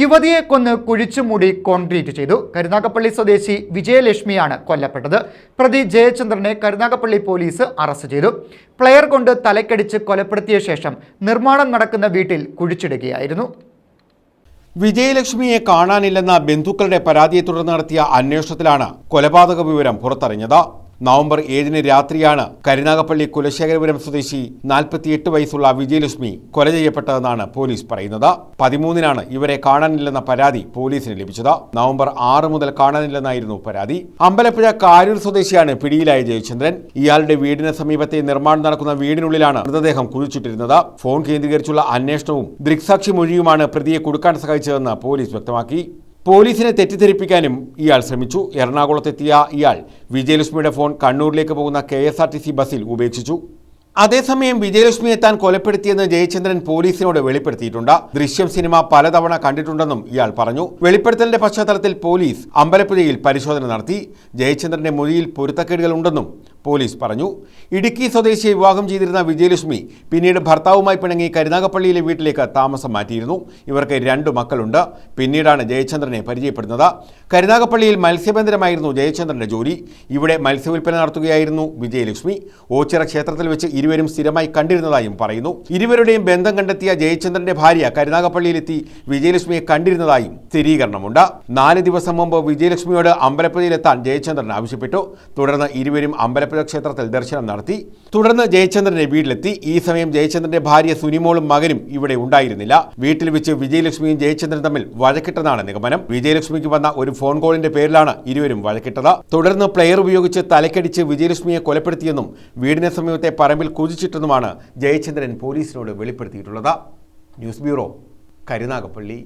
യുവതിയെ കൊന്ന് കുഴിച്ചുമൂടി കോൺക്രീറ്റ് ചെയ്തു. കരുനാഗപ്പള്ളി സ്വദേശി വിജയലക്ഷ്മിയാണ് കൊല്ലപ്പെട്ടത്. പ്രതി ജയചന്ദ്രനെ കരുനാഗപ്പള്ളി പോലീസ് അറസ്റ്റ് ചെയ്തു. പ്ലെയർ കൊണ്ട് തലക്കടിച്ച് കൊലപ്പെടുത്തിയ ശേഷം നിർമ്മാണം നടക്കുന്ന വീട്ടിൽ കുഴിച്ചിടുകയായിരുന്നു. വിജയലക്ഷ്മിയെ കാണാനില്ലെന്ന ബന്ധുക്കളുടെ പരാതിയെ തുടർന്ന് നടത്തിയ അന്വേഷണത്തിലാണ് കൊലപാതക വിവരം പുറത്തറിഞ്ഞത്. നവംബർ ഏഴിന് രാത്രിയാണ് കരുനാഗപ്പള്ളി കുലശേഖരപുരം സ്വദേശി നാൽപ്പത്തിയെട്ട് വയസ്സുള്ള വിജയലക്ഷ്മി കൊല ചെയ്യപ്പെട്ടതെന്നാണ് പോലീസ് പറയുന്നത്. പതിമൂന്നിനാണ് ഇവരെ കാണാനില്ലെന്ന പരാതി പോലീസിന് ലഭിച്ചത്. നവംബർ ആറ് മുതൽ കാണാനില്ലെന്നായിരുന്നു പരാതി. അമ്പലപ്പുഴ കാരൂർ സ്വദേശിയാണ് പിടിയിലായ ജയചന്ദ്രൻ. ഇയാളുടെ വീടിന് സമീപത്തെ നിർമ്മാണം നടക്കുന്ന വീടിനുള്ളിലാണ് മൃതദേഹം കുഴിച്ചിട്ടിരുന്നത്. ഫോൺ കേന്ദ്രീകരിച്ചുള്ള അന്വേഷണവും ദൃക്സാക്ഷി മൊഴിയുമാണ് പ്രതിയെ കൊടുക്കാൻ സഹായിച്ചതെന്ന് പോലീസ് വ്യക്തമാക്കി. പോലീസിനെ തെറ്റിദ്ധരിപ്പിക്കാനും ഇയാൾ ശ്രമിച്ചു. എറണാകുളത്തെത്തിയ ഇയാൾ വിജയലക്ഷ്മിയുടെ ഫോൺ കണ്ണൂരിലേക്ക് പോകുന്ന K S R T C ബസ്സിൽ ഉപേക്ഷിച്ചു. അതേസമയം വിജയലക്ഷ്മിയെ താൻ കൊലപ്പെടുത്തിയെന്ന് ജയചന്ദ്രൻ പോലീസിനോട് വെളിപ്പെടുത്തിയിട്ടുണ്ട്. ദൃശ്യം സിനിമ പലതവണ കണ്ടിട്ടുണ്ടെന്നും ഇയാൾ പറഞ്ഞു. വെളിപ്പെടുത്തലിന്റെ പശ്ചാത്തലത്തിൽ പോലീസ് അമ്പലപ്പുഴയിൽ പരിശോധന നടത്തി. ജയചന്ദ്രന്റെ മൊഴിയിൽ പൊരുത്തക്കേടുകൾ ഉണ്ടെന്നും പോലീസ് പറഞ്ഞു. ഇടുക്കി സ്വദേശിയെ വിവാഹം ചെയ്തിരുന്ന വിജയലക്ഷ്മി പിന്നീട് ഭർത്താവുമായി പിണങ്ങി കരുനാഗപ്പള്ളിയിലെ വീട്ടിലേക്ക് താമസം മാറ്റിയിരുന്നു. ഇവർക്ക് രണ്ട് മക്കളുണ്ട്. പിന്നീടാണ് ജയചന്ദ്രനെ പരിചയപ്പെടുന്നത്. കരുനാഗപ്പള്ളിയിൽ മത്സ്യബന്ധനമായിരുന്നു ജയചന്ദ്രന്റെ ജോലി. ഇവിടെ മത്സ്യവില്പന നടത്തുകയായിരുന്നു വിജയലക്ഷ്മി. ഓച്ചിറ ക്ഷേത്രത്തിൽ വെച്ച് ഇരുവരും സ്ഥിരമായി കണ്ടിരുന്നതായും പറയുന്നു. ഇരുവരുടെയും ബന്ധം കണ്ടെത്തിയ ജയചന്ദ്രന്റെ ഭാര്യ കരുനാഗപ്പള്ളിയിലെത്തി വിജയലക്ഷ്മിയെ കണ്ടിരുന്നതായും സ്ഥിരീകരണമുണ്ട്. നാല് ദിവസം മുമ്പ് വിജയലക്ഷ്മിയോട് അമ്പലപ്പുഴയിലെത്താൻ ജയചന്ദ്രൻ ആവശ്യപ്പെട്ടു. തുടർന്ന് ഇരുവരും അമ്പലപ്പുഴ ക്ഷേത്രത്തിൽ ദർശനം നടത്തി. തുടർന്ന് ജയചന്ദ്രന്റെ വീട്ടിലെത്തി. ഈ സമയം ജയചന്ദ്രന്റെ ഭാര്യ സുനിമോളും മകനും ഇവിടെ ഉണ്ടായിരുന്നില്ല. വീട്ടിൽ വെച്ച് വിജയലക്ഷ്മിയും ജയചന്ദ്രൻ തമ്മിൽ വഴക്കിട്ടതാണ് നിഗമനം. വിജയലക്ഷ്മിക്ക് വന്ന ഒരു ഫോൺ കോളിന്റെ പേരിലാണ് ഇരുവരും വഴക്കിട്ടത്. തുടർന്ന് പ്ലെയർ ഉപയോഗിച്ച് തലക്കടിച്ച് വിജയലക്ഷ്മിയെ കൊലപ്പെടുത്തിയെന്നും വീടിന് സമീപത്തെ പറമ്പിൽ കുതിച്ചിട്ടെന്നുമാണ് ജയചന്ദ്രൻ പോലീസിനോട് വെളിപ്പെടുത്തിയിട്ടുള്ളത്. News bureau Karunagappally.